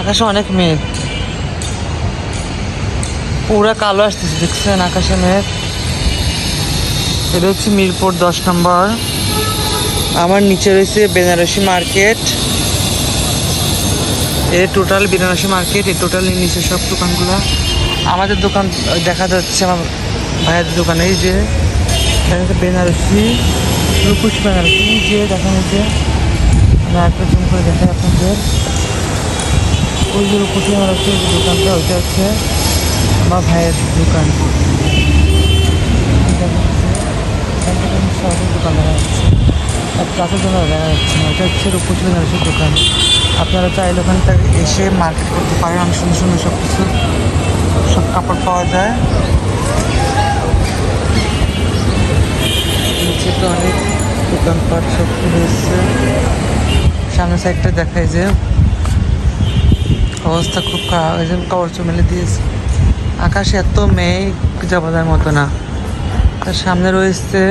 আকাশে অনেক মেঘ। পুরা কালো আসতেছে, দেখছেন? আকাশে মেঘ। এটা হচ্ছে মিরপুর দশ নম্বর। আমার নিচে রয়েছে বেনারসি মার্কেট। এ টোটাল বেনারসি মার্কেট এই টোটাল নিচে সব দোকানগুলো। আমাদের দোকান, দেখা যাচ্ছে আমার ভাইয়ের দোকানে, এই যে বেনারসি, রূপুস বেনারসি যে, দেখা যাচ্ছে। আমি একটা জুম করে দেখাই আপনাদের। ওই যে বেনারসি যে দোকানটা ওইটা হচ্ছে আমার ভাইয়ের দোকান। হচ্ছে আপনারা চাইলে ওখান থেকে এসে মার্কেট করতে পারেন। অনেক সুন্দর সুন্দর সব কিছু সব কাপড় পাওয়া যায়। নিচে তো অনেক দোকানপাট সব খুলে এসছে। সামনের সাইডটা দেখায় যে। অবস্থা খুব খারাপ ওই জন্য কাপড় দিয়েছে। আকাশে এত মেঘ যাবার মতো না। তার সামনে রয়েছে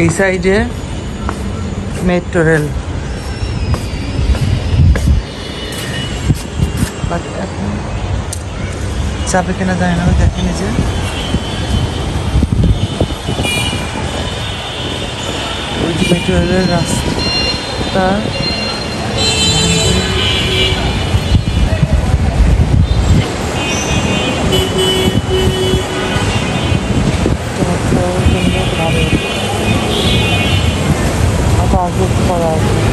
এই সাইডে মেট্রো রেল। চাপে কেনা যায় না ওই যে মেট্রো রেলের রাস্তা। আগে করা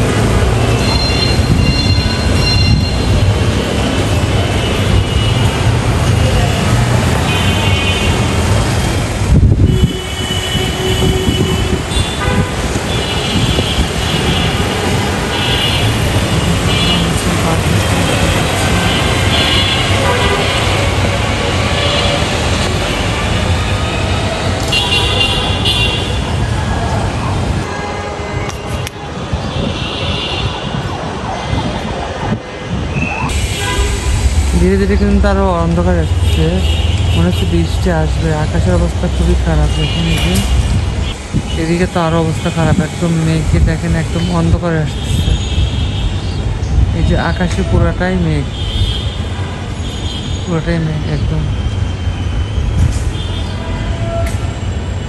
ধীরে ধীরে কিন্তু আরও অন্ধকার আসছে। মনে হচ্ছে বৃষ্টি আসবে। আকাশের অবস্থা খুবই খারাপ দেখুন এই এদিকে তো আরও অবস্থা খারাপ। একদম মেঘে দেখেন, একদম অন্ধকার আসতেছে। এই যে আকাশে পুরাটাই মেঘ। পুরোটাই মেঘ, একদম।